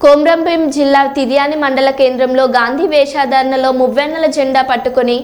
కొమ్రంభీం జిల్లా తిర్యాని మండల కేంద్రంలో గాంధీ వేషాధారణలో మువ్వెన్నెల జెండా పట్టుకొని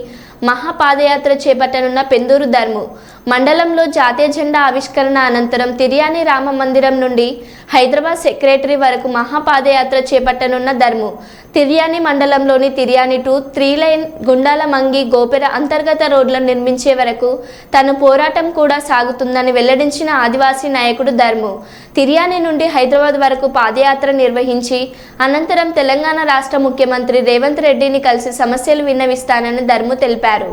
మహాపాదయాత్ర చేపట్టనున్న పెందూరు ధర్ము. మండలంలో జాతీయ జెండా ఆవిష్కరణ అనంతరం తిర్యాని రామ మందిరం నుండి హైదరాబాద్ సెక్రటరీ వరకు మహాపాదయాత్ర చేపట్టనున్న ధర్ము. తిర్యాని మండలంలోని Tiryani two three line Gundala Mangi Gopera అంతర్గత రోడ్లను నిర్మించే వరకు తన పోరాటం కూడా సాగుతుందని వెల్లడించిన ఆదివాసీ నాయకుడు ధర్ము. తిర్యాని నుండి హైదరాబాద్ వరకు పాదయాత్ర నిర్వహించి అనంతరం తెలంగాణ రాష్ట్ర ముఖ్యమంత్రి రేవంత్ రెడ్డిని కలిసి సమస్యలు విన్నవిస్తానని ధర్ము తెలిపారు.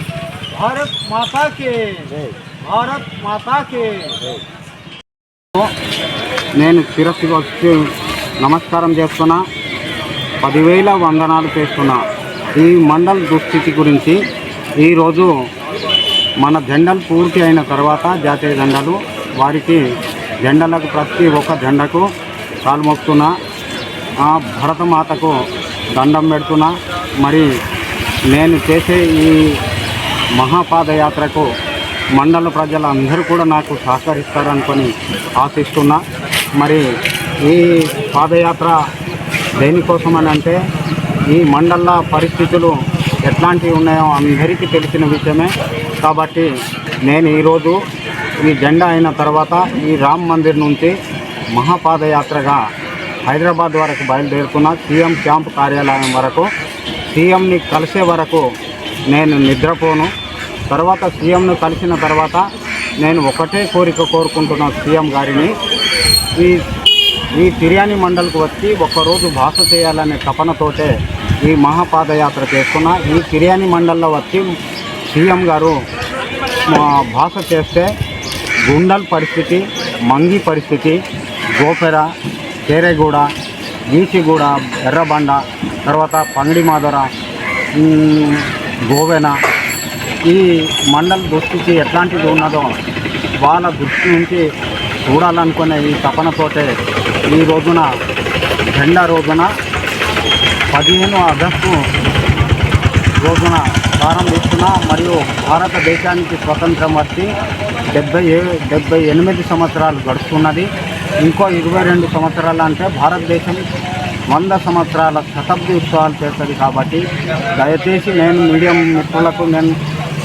భారత్ మాతాకే భారత్ మాతాకే నేను శిరస్సు వచ్చి నమస్కారం చేస్తున్నా. పదివేల వందనాలు చేస్తున్నా. ఈ మండల దుస్థితి గురించి ఈరోజు మన జెండలు పూర్తి అయిన తర్వాత జాతీయ జెండాలు వారికి జెండలకు ప్రతి ఒక్క జెండకు కాలుమొక్కుతున్నా భరతమాతకు దండం పెడుతున్నా. మరి నేను చేసే ఈ మహాపాదయాత్రకు మండల ప్రజలందరూ కూడా నాకు సహకరిస్తారనుకొని ఆశిస్తున్నా. మరి ఈ పాదయాత్ర దేనికోసమని అంటే ఈ మండల పరిస్థితులు ఎట్లాంటివి ఉన్నాయో అందరికీ తెలిసిన విషయమే. కాబట్టి నేను ఈరోజు ఈ జెండా అయిన తర్వాత ఈ రామ్ మందిర్ నుంచి మహాపాదయాత్రగా హైదరాబాద్ వరకు బయలుదేరుతున్న సీఎం క్యాంప్ కార్యాలయం వరకు. సీఎంని కలిసే వరకు నేను నిద్రపోను. తర్వాత సీఎంను కలిసిన తర్వాత నేను ఒకటే కోరిక కోరుకుంటున్నాను సీఎం గారిని ఈ ఈ తిర్యాని మండల్కు వచ్చి ఒక్కరోజు భాష చేయాలనే తపనతోటే ఈ మహాపాదయాత్ర చేస్తున్న. ఈ తిర్యాని మండల్లో వచ్చి సీఎం గారు భాష చేస్తే గుండల్ పరిస్థితి మంగి పరిస్థితి గోపెర కేరేగూడ ఈచిగూడ ఎర్రబండ తర్వాత పంగిడి మాదర గోవెన ఈ మండల దృష్టికి ఎట్లాంటిది ఉన్నదో వాళ్ళ దృష్టి నుంచి చూడాలనుకునే ఈ తపనతోటే ఈ రోజున జెండా రోజున పదిహేను ఆగస్టు రోజున ప్రారంభిస్తున్న మరియు భారతదేశానికి స్వతంత్రం వచ్చి డెబ్బై ఏ డెబ్బై ఎనిమిది సంవత్సరాలు గడుస్తున్నది. ఇంకో ఇరవై రెండు సంవత్సరాలు అంటే భారతదేశం వంద సంవత్సరాల శతాబ్ది ఉత్సవాలు చేస్తుంది కాబట్టి దయచేసి నేను మీడియం మిత్రులకు నేను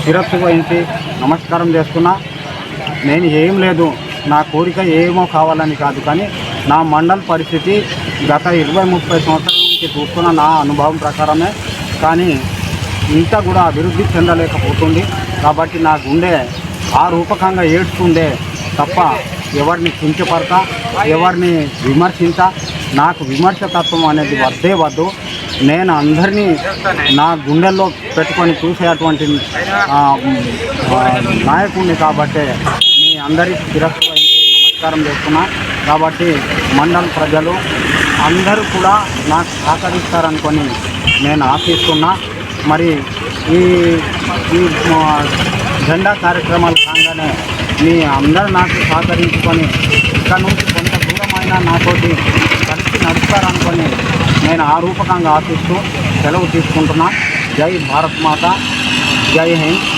శిరస్సు వహించి నమస్కారం చేస్తున్నా. నేను ఏం లేదు. నా కోరిక ఏమో కావాలని కాదు. కానీ నా మండల పరిస్థితి గత ఇరవై ముప్పై సంవత్సరాల నుంచి చూస్తున్న నా అనుభవం ప్రకారమే. కానీ ఇంత కూడా అభివృద్ధి చెందలేకపోతుంది. కాబట్టి నా గుండె ఆ రూపకంగా ఏడ్చుకుండే తప్ప ఎవరిని కించపడతా ఎవరిని విమర్శించా? నాకు విమర్శతత్వం అనేది వద్దే వద్దు. నేను అందరినీ నా గుండెల్లో పెట్టుకొని చూసేటువంటి నాయకుడిని కాబట్టి మీ అందరికీ శిరస్సు నమస్కారం చేస్తున్నా. కాబట్టి మండల ప్రజలు అందరూ కూడా నాకు సహకరిస్తారనుకొని నేను ఆశిస్తున్నా. మరి ఈ ఈ జెండా కార్యక్రమాలు కాగానే మీ అందరూ నాకు సహకరించుకొని ఇక్కడ నుంచి కొంత దూరమైన నాతోటి నేను ఆ రూపకంగా ఆశిస్తూ సెలవు తీసుకుంటున్నా. జై భారత్ మాత. జై హింద్.